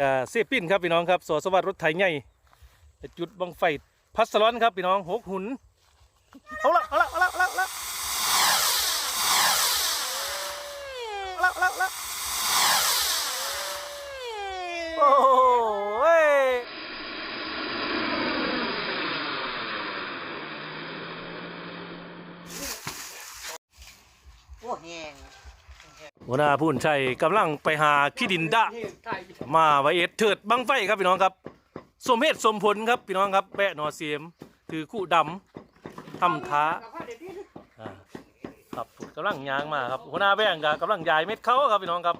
กาเซปินครับพี่น้องครับสอสวัสดิ์รถไถใหญ่จุดบังไฟพัสลอนครับพี่น้องหกหุนเอาละเอาละเอาละเอาละเอาละโอ้โหเว้ย โอ้แห้ง หัวหน้าผู้นชัยกำลังไปหาขี้ดินดะมาไว้เอ็ดเถิดบังไฟครับพี่น้องครับ สมเหตุสมผลครับพี่น้องครับแปะหนอเสียมถือคู่ดำทำท้าอ่าครับกำลังยางมาครับหัวหน้าแบ่งกับกำลังยายเม็ดเข้าครับพี่น้องครับ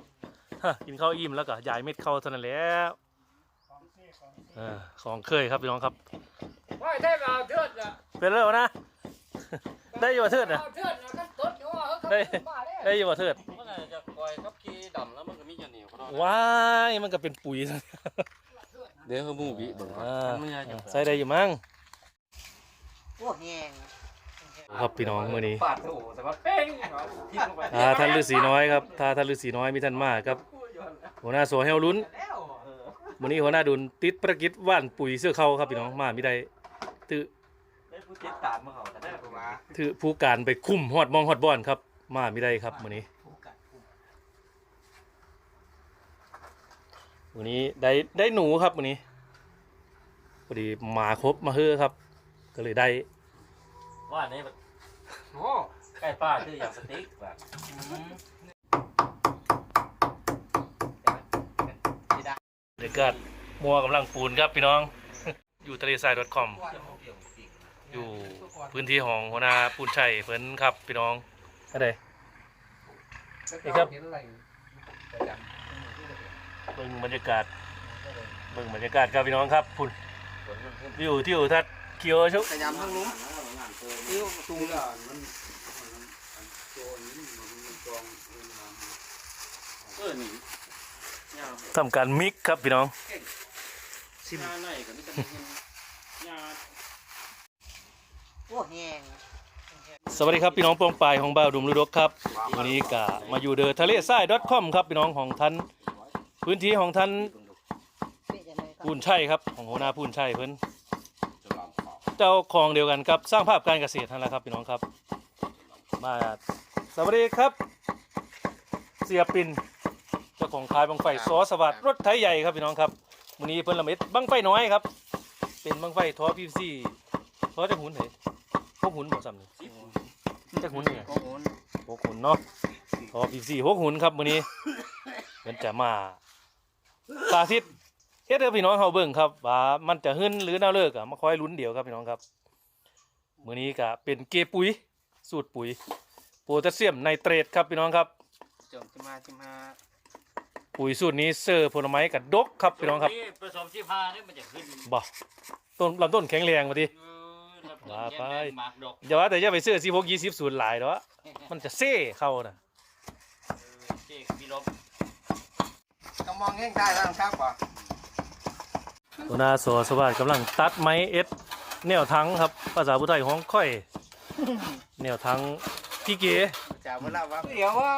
ฮะกินข้าวอิ่มแล้วก็ยายเม็ดเข้าเท่านั้นแหล้วเออของเคยครับพี่น้องครับว่าได้เอาเทิดนะเป็นเรื่องนะได้อยู่ว่าเถิดนะเอาเทิดนะก็ตดอยู่ว่าเขาได้เขามาแล้วได้อยู่ว่าเถิด วเขาว้ายมันก็เป็นปุ๋ยเดี๋ยวเขาบูบีเบิ่งอ่ามันยาจะใส่ได้อยู่มั้งโอ้แห้งครับพี่น้องมื้อนี้ปาดโอ้แต่ว่าเป้งทิ้งลงไปอ่าท่านฤาษีน้อยครับถ้าท่านฤาษีน้อยมีท่านมากครับ หัวหน้าสัวเฮลลุ้นวันนี้หัวหน้าดุลติดภารกิจว่านปุ๋ยเสื้อเขาครับพี่น้องมาไม่ได้ถือได้ผู้ติดตามมาเขาแต่ได้ผมว่าถือผู้การไปคุมฮอดมองฮอดบอนครับ มาไม่ได้ครับวันนี้ วันนี้ได้ได้หนูครับวันนี้พอดีหมาครบมาเฮือครับ ก็เลยได้ว่านี่แบบโอ้ใกล้ป้าคืออย่างสติ๊กแบบบรรยากาศมัวกำลังปูนครับพี่น้อง อยู่ทะเลทราย .com อยู่พื้นที่ของหัวหน้าปูนชัยเพิ่นครับพี่น้องอะไรนี่ครับ เห็นอะไรเบิ่งบรรยากาศเบิ่งบรรยากาศครับพี่น้องครับพุ่นวิวที่อยู่ทัดเขียวชุกขยำทั้งลุ้มติ้วตุงเออนี่ยาวทำการมิกครับพี่น้องชิมหน้าในก็นี่จะเป็นยาโอ้แห้งสวัสดีครับพี่น้องปองปายของบ่าวดุมลูดกครับ วันนี้ก็มาอยู่เดอทะเลทราย .com ครับพี่น้องของท่าน พื้นที่ของท่านเป๊ะจังเลยครับปูนชัยครับ ของหัวหน้าปูนชัยเพิ่นเจ้าของเดียวกันครับ สร้างภาพการเกษตรนั่นแหละครับพี่น้องครับ มาสวัสดีครับ เสียปินเจ้าของขายบังไฟซอสวัสดรถไถใหญ่ครับพี่น้องครับวันนี้เพิ่นละเม็ดบังไฟน้อยครับ เป็นบังไฟทอพีซีทอจะหุ่นเหรอพวกหุ่นบ่ซ้ำนี่จะหุ่นเนี่ยโอ้โหหกหุ่นเนาะทอพีซีหกหุ่นครับมื้อนี้เพิ่นจะมา สาธิตเฮ็ดให้พี่น้องเฮาเบิ่งครับว่ามันจะหึ้นหรือน่าเลิกอะมาคอยลุ้นเดียวครับพี่น้องครับมื้อนี้ก็เป็นเกปุ๋ยสูตรปุ๋ยโพแทสเซียมไนเตรตครับพี่น้องครับจมจะมาจะมาปุ๋ยสูตรนี้เซอร์ผลไม้กับดกครับพี่น้องครับผสมชีพาเนี่ยมันจะขึ้นบ่ต้นลำต้นแข็งแรงมาดิว่าไปหมากดอกอย่าว่าแต่อย่าไปซื้อสิพกยี่สิบศูนย์หลายเนาะมันจะเซ่เข้าน่ะ เจ๊มีลม ก็ มองแห้งได้แล้วครับป่ะตัวหนาสอสวัสดิ์กำลังตัดไม้เอสแนวทั้งครับ ภาษาพุทธไทยของค่อย แนวทั้งพี่เก๋จ่าเวลาว่าเดี๋ยวว่า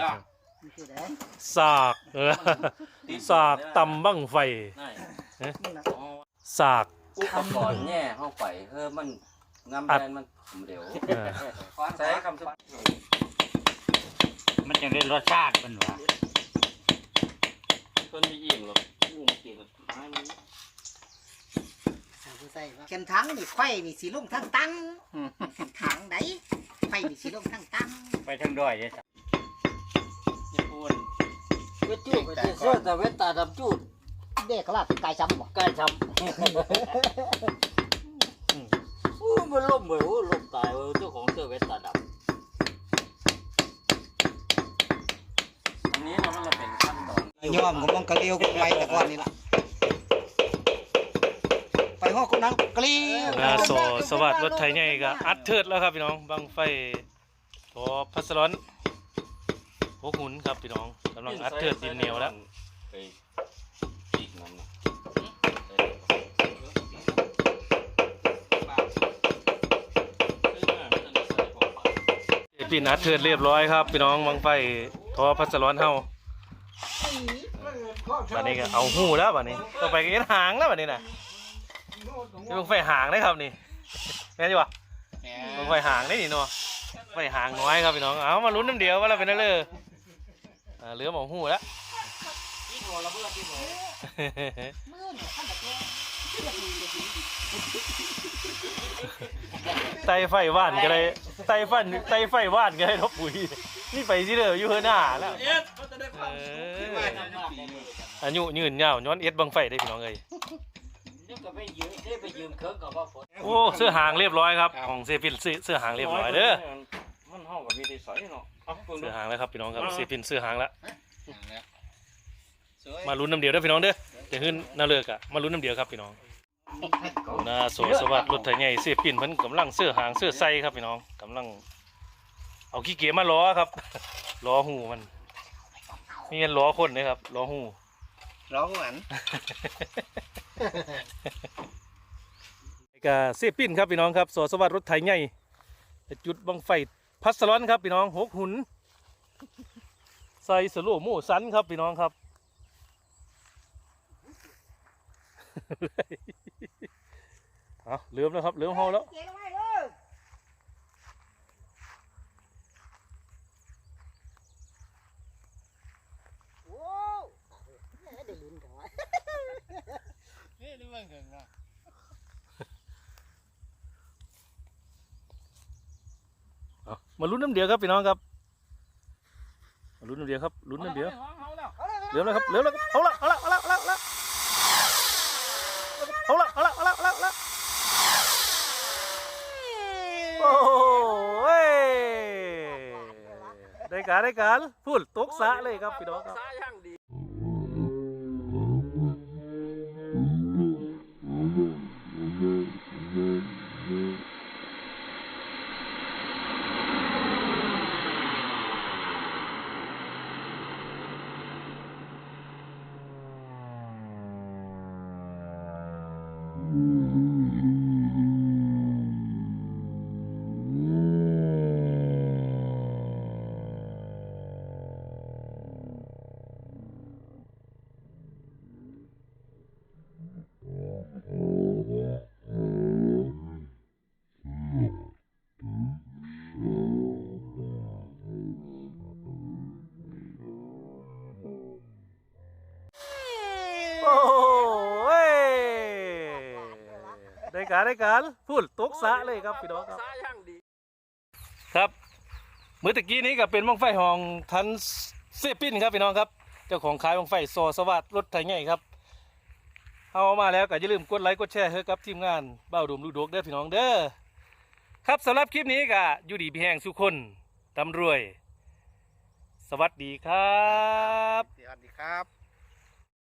จ้าสากเออสากตำบั้งไฟได้สากอุปกรณ์แง่เข้าไปเออมันงามแบนมันเร็วเออใช้คำสุภาพมันยังได้รสชาติมันวะ ต้นมีอิ่มหรอกงูมากินไม้มันเข็นถังนี่ไฟนี่สีลงทั้งตั้งเข็นถังไหนไฟนี่สีลงทั้งตั้งไปทั้งด้วยเลยจ้ะญี่ปุ่นเวจูดเสื้อแต่เวตาดำจูดเด็กลาดกายจำบ่ใกล้ช้ำอู้มันล่มเลยโอ้ล่มตายเว้ยเจ้าของเสื้อเวตาดอันนี้เรามันจะเป็นขั้นตอน ยอมก็ต้องกระเลียวไวแต่ก่อนนี่ล่ะไปห้องคนนั้นกลียวนาสอสวัสดิ์รถไถใหญ่ก็อัดเทิดแล้วครับพี่น้องบังไฟทอพัสลอนหกหุ่นครับพี่น้องกำลังอัดเทิดดินเหนียวแล้วไปอีกนั่นน่ะปีนัดเทิดเรียบร้อยครับพี่น้องบังไฟทอพัสร้อนเฮา บัดนี้ก็เอาหูแล้วบัดนี้ต่อไปก็เอ็นหางแล้วบัดนี้น่ะนี่บังไฟหางได้ครับนี่แม่นอยู่ะบังไฟหางได้นี่เนาะไฟหางน้อยครับพี่น้องเอามาลุ้นน้ำเดียวว่าเราเป็นอะไรอ่าเหลือหมองหูแล้วเราเพื่อกินหัวมือเนี่ยท่านแบบนี้ ไตไฟว่านก็ได้ไตฟันไตไฟว่านก็ได้ทบปุ๋ยนี่ไปสิเด้ออยู่เฮือหน้าแล้วเอ็ดมันจะได้เอความอน้ำหนักได้เลยอายุยืนยาวย้อนเอ็ดบังไฟได้พี่น้องเอ้ยเดี๋ยวก็ไปยืมได้ไปยืมเครื่องกับว่าฝนโอ้เสื้อหางเรียบร้อยครับของเซฟินเสื้อเสื้อหางเรียบร้อยเด้อมันห้องกับมีดีสอยเนาะเอาเพิ่งดูเสื้อหางแล้วครับพี่น้องครับเซฟินเสื้อหางแล้วสวยมาลุ้นน้ำเดียวเด้อพี่น้องเด้อจะขึ้นน่าเลิกอะมาลุ้นน้ำเดียวครับพี่น้อง นาโสสวัสดิ์รถไถใหญ่เสียปิ่นเพิ่นกำลังเสื้อหางเสื้อไส้ครับพี่น้องกำลัง เอาขี้เกียจมาล้อครับ ล้อหูมันนี่ยันล้อคนนะครับล้อหูร้องหวานกาเสียปิ่นครับพี่น้องครับโสสวัสดิ์รถไถใหญ่จุดบังไฟพัสลอนครับพี่น้องหกหุนใส่สโลโม่สันครับพี่น้องครับ เอาเหลือมแล้วครับเหลือมเฮาแล้วเจ๊ลงไปเลยโอ้ยได้ลุ้นกันวะนี่นี่มันเก่งนะเอามาลุ้นน้ำเดียวครับพี่น้องครับมาลุ้นน้ำเดียวครับลุ้นน้ำเดียวเหลือมแล้วครับเหลือมแล้วครับเอาละเอาละเอาละเอาละเอาละเอาละเอาละเอาละเอาละเอาละโอ้ย ได้การได้การพูดตกสะเลยครับพี่น้องครับสายย่างดี การได้การพูดตกสระเลยครับพี่น้องครับสายย่างดีครับเมื่อตะกี้นี้ก็เป็นบังไฟของทันเซปินครับพี่น้องครับเจ้าของขายบังไฟโซสวัสดิ์รถไถใหญ่ครับเอามาแล้วก็อย่าลืมกดไลค์กดแชร์ให้กับทีมงานเบ้าดุมลูกดกเด้อพี่น้องเด้อครับสำหรับคลิปนี้ก็อยู่ดีพี่แห่งสุคนตำรวย สวัสดีครับ สวัสดีครับ